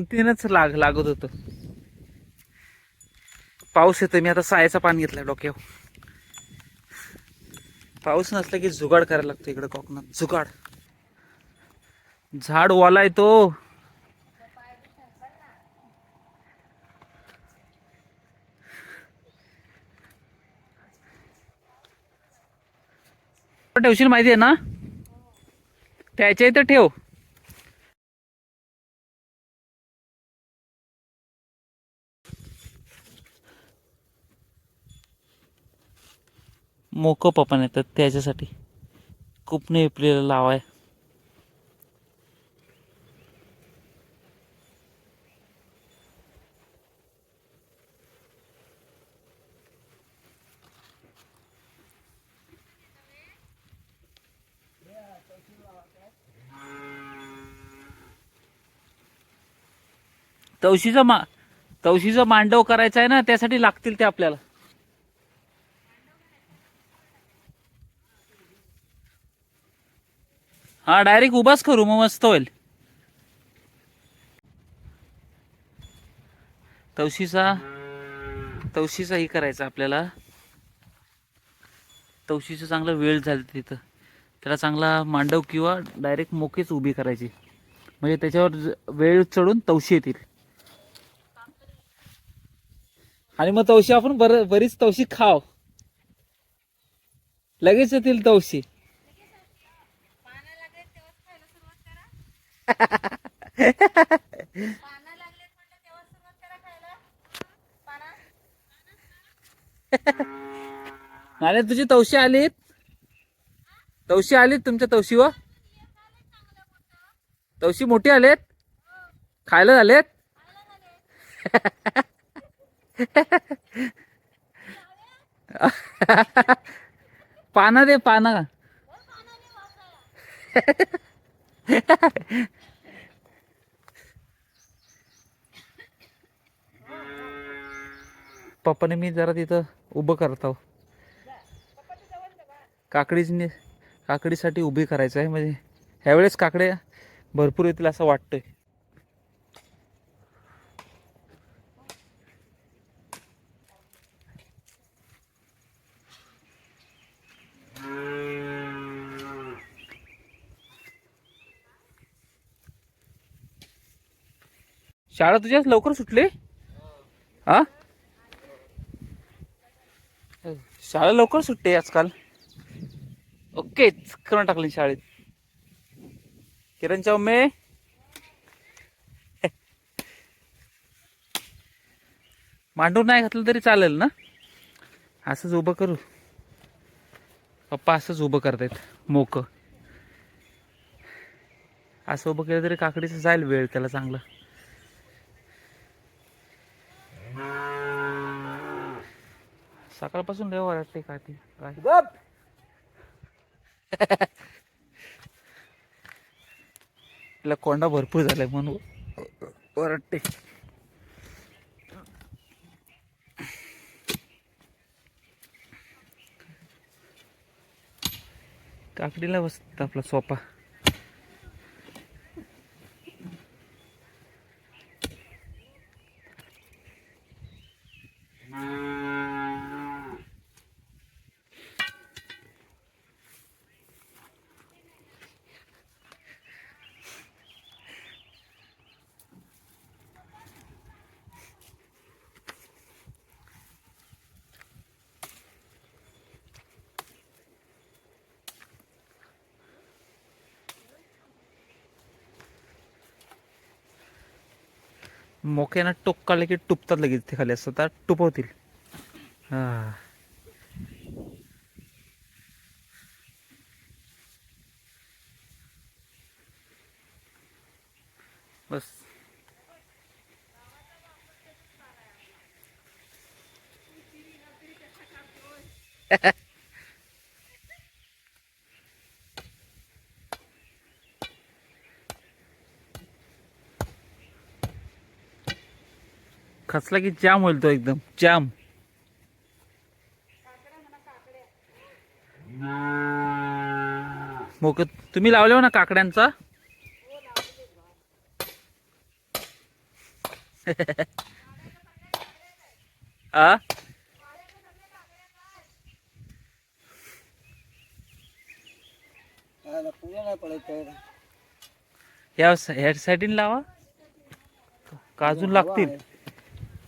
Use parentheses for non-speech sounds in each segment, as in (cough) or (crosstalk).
दोन तीनच लाग लागत होतं. पाऊस येतोय मी आता सायाचा पाणी घेतलाय डोक्यावर. पाऊस नसला की जुगाड करायला लागतो इकडे कोकणात जुगाड. झाड वाला तो. ठेवशील माहिती आहे ना? त्याच्या इथं ठेव. मोक पण येतात त्याच्यासाठी. कुपणे विपलेलं आपल्याला लावाय. तवशीचा मा तवशीचा मांडव करायचा आहे ना त्यासाठी लागतील ते आपल्याला. हा डायरेक्ट उभाच करू मग मस्त होईल. तवशीचा तवशीचा ही करायचा आपल्याला. तवशीचं चांगलं वेळ झाली तिथं. त्याला चांगला मांडव किंवा डायरेक्ट मोकेच उभी करायची. म्हणजे त्याच्यावर वेळ चढून तवशी येतील. आणि मग तवशी आपण बर बरीच तवशी खाव. लगेच येतील तवशी पाना लागले तेव्हाच खायला सुरुवात करा पाना लागले म्हटलं तेव्हाच सुरुवात करा खायला पाना नाले तुझी तवशी आलीत तवशी आलीत तुमच्या तवशी व तवशी मोठी आलेत? खायला झालेत? पानं दे पाना. पप्पाने मी जरा तिथं उभं करत आहो. काकडीच काकडीसाठी उभी करायचं आहे. म्हणजे ह्यावेळेस काकडे भरपूर येतील असं वाटतंय. शाळा तुझ्याच लवकर सुटली? हा? शाळा लवकर सुटते आजकाल. ओके करून टाकली शाळेत. किरण चौमे (laughs) मांडून नाही घातलं तरी चालेल ना? असंच उभं करू. पप्पा असंच उभं करतायत मोक. असं उभं केलं तरी काकडीचं जाईल वेळ त्याला चांगलं. सकाळपासून लय वाटते काय ते? काय? तिला कोंडा भरपूर झालाय म्हणून ओरडते. काकडीला बसत आपला सोपा. मोक्यानं टोक काढलं की टुपतात लगेच ते खाली असतात. टुपवतील. हां. बस. खचला की जाम होईल तो एकदम जाम. मोक तुम्ही लावले हो ना काकड्यांचा? आ? पुढे ह्या साईडीन लावा. काजून लागतील.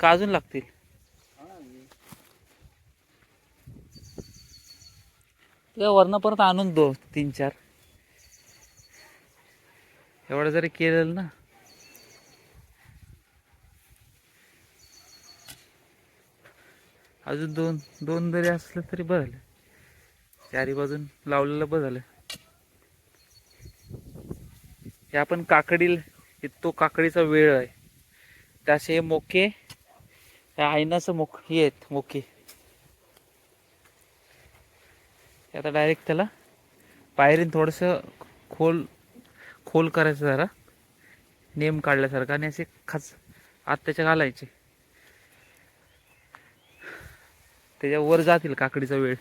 का अजून लागतील? त्या वरनं परत आणून दो तीन चार. एवढं जरी केलेलं ना. अजून दोन दोन जरी असलं तरी बरं झालं. चारी बाजून लावलेलं बरं झालं. हे आपण काकडी तो काकडीचा वेळ आहे. त्याचे मोके त्या आयनाचं मोक ही आहेत मुखी. आता डायरेक्ट त्याला पायरीन थोडंसं खोल खोल करायचं जरा. नेम काढल्यासारखं आणि असे खाच आत त्याच्या घालायचे. त्याच्या वर जातील काकडीचा वेळ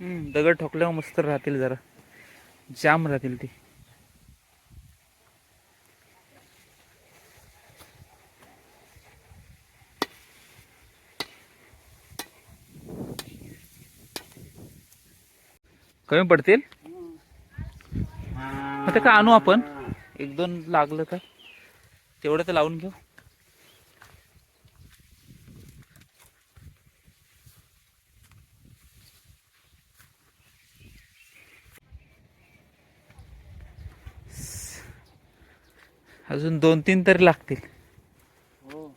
हम्म, दगड ठोकल्यावर मस्त राहतील जरा. जाम राहतील ते. कमी पडतील? आता का आणू आपण? एक दोन लागलं तर. तेवढं तर लावून घेऊ. अजून दोन तीन तरी लागतील. हो.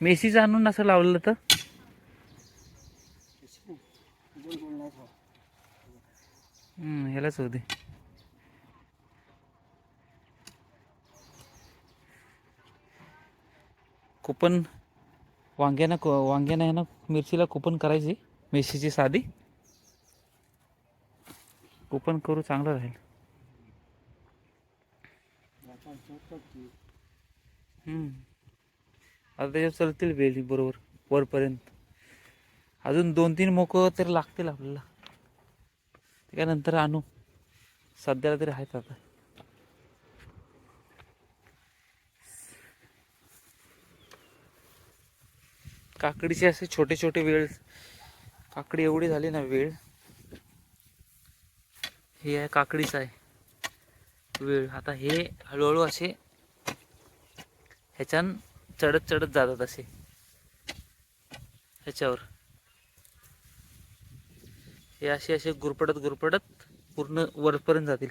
मेसीच आणून असं लावलं तर? ह्यालाच होते कुपन वांग्यानं वांग्यानं ह्यानं मिरचीला कुपन करायची मेशीची साधी. कुपन करू चांगलं राहील. हम्म. आता त्याच्यात चलतील बेली बरोबर वरपर्यंत. अजून दोन तीन मोक तर लागतील आपल्याला. त्यानंतर आणू. सध्याला तरी आहेत आता. काकडीचे असे छोटे छोटे वेळ काकडी एवढी झाली ना वेळ. हे आहे काकडीच आहे. वेळ. आता हे हळूहळू असे ह्याच्यान चढत चढत जातात असे. ह्याच्यावर. हे असे असे गुरपडत गुरपडत पूर्ण वरपर्यंत जातील.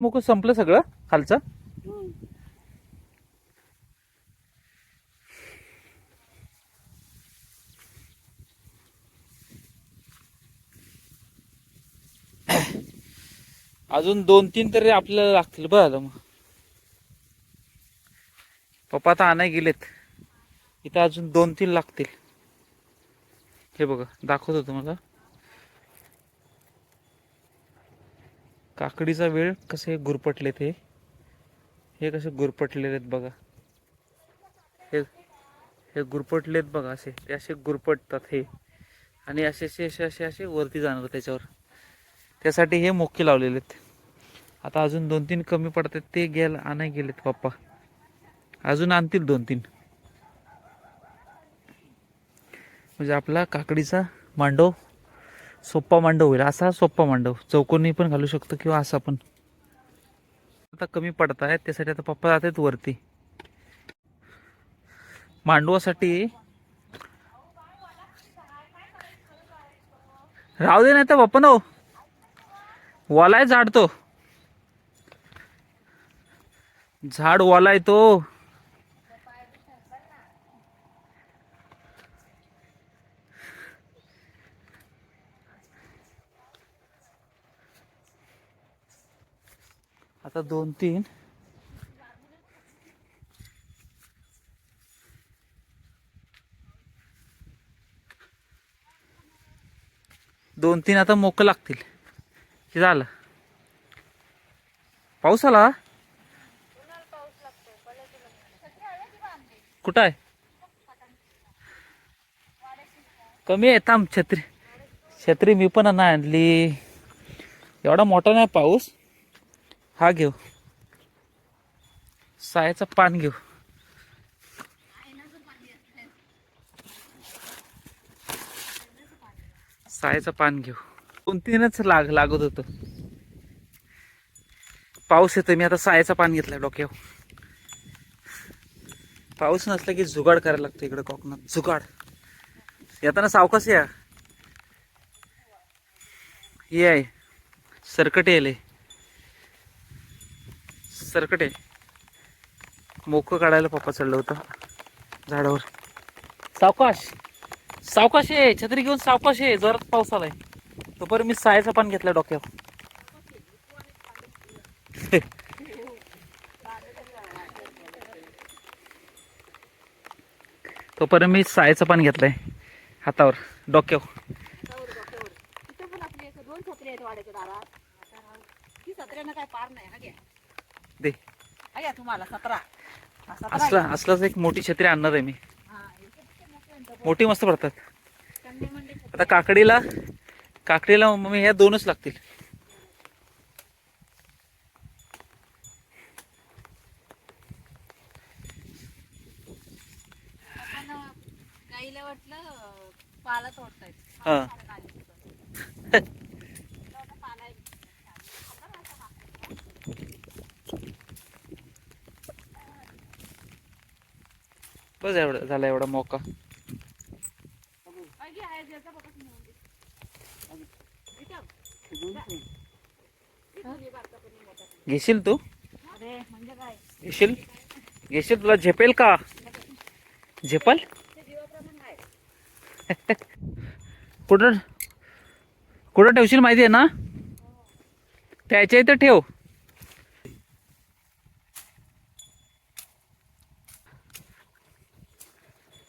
मग संपलं सगळं खालचं? अजून दोन तीन तरी आपल्याला लागतील बरं मग. पप्पा आता आणाय गेलेत. इथं अजून दोन तीन लागतील. हे बघा दाखवतो तुम्हाला. काकडीचा वेळ कसे गुरपटलेत हे. हे कसे गुरपटलेले आहेत बघा. हे हे गुरपटलेत बघा असे. ते असे गुरपटतात हे. आणि असे असे असे असे असे वरती जाणार त्याच्यावर. त्यासाठी हे मोके लावलेले आहेत. आता अजून दोन तीन कमी पडतात ते गेल आणाय गेलेत पप्पा. अजून आणतील दोन तीन. म्हणजे आपला काकडीचा मांडव सोप्पा मांडव होईल. असा सोप्पा मांडव. चौकोनी पण घालू शकतो किंवा असा पण. आता कमी पडत आहेत त्यासाठी आता पप्पा जातात वरती. मांडवासाठी राहू दे नाही तर पप्पा नो हो. वालाय झाडतो झाड वालाय तो. आता दोन तीन. दोन तीन आता मोकं लागतील. हे झालं. पाऊस आला? कुठं आहे? कमी आहे थांब छत्री. छत्री मी पण नाही आणली. एवढा मोठा नाही पाऊस. हा घेऊ. सायाचं पान घेऊ. सायाचं पान घेऊ. दोन तीनच लाग लागत होतं. पाऊस येतोय मी आता सायाचं पान घेतलंय डोक्यावर. पाऊस नसला की जुगाड करायला लागतो इकडे कोकणात. जुगाड. येताना सावकाश या. हे आहे सरकटे आले सरकटे मोक काढायला पप्पा चढलं होतं. झाडावर. सावकाश. सावकाश आहे छत्री घेऊन सावकाश आहे जोरात पाऊस आलाय. तोपर्यंत मी सायचा पान घेतलं डोक्यावर. तोपर्यंत मी सायचं पान घेतलंय. हातावर. डोक्यावर दे. असला असलाच एक मोठी छत्री आणणार आहे मी. मोठी मस्त पडतात. आता काकडीला काकडीला मग ह्या दोनच लागतील. हा. बस एवढं झाला एवढा मोका. घेशील तू? घेशील? घेशील? तुला झेपेल का? झेपल? (laughs) कुठं? कुठं ठेवशील माहिती आहे ना? त्याच्या इथं ठेव.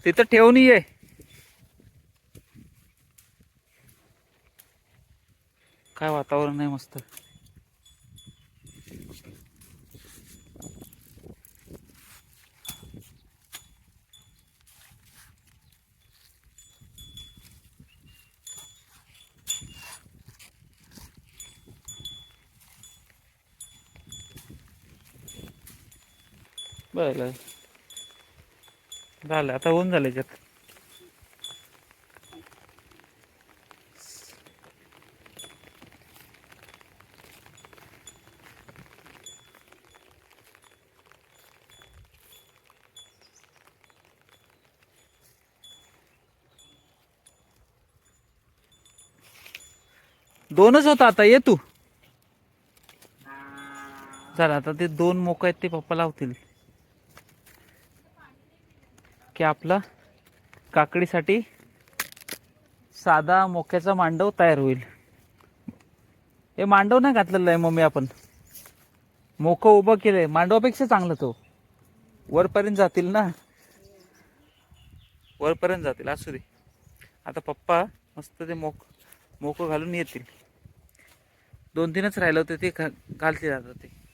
तिथं ठेवून ये काय वातावरण आहे मस्त. बरं झालं आता होऊन झालं याच्यात. दोनच होता आता ये तू. चला आता ते दोन मोक आहेत ते पप्पा लावतील. की आपला काकडीसाठी साधा मोक्याचा मांडव तयार होईल. हे मांडव नाही घातलेलं आहे मम्मी आपण. मोक उभं केलंय. मांडवापेक्षा चांगलं तो. वरपर्यंत जातील ना? वरपर्यंत जातील. असू दे. आता पप्पा मस्त ते मोक मोक घालून येतील. दोन तीनच राहिलं होते ते घा- घालतील आता ते.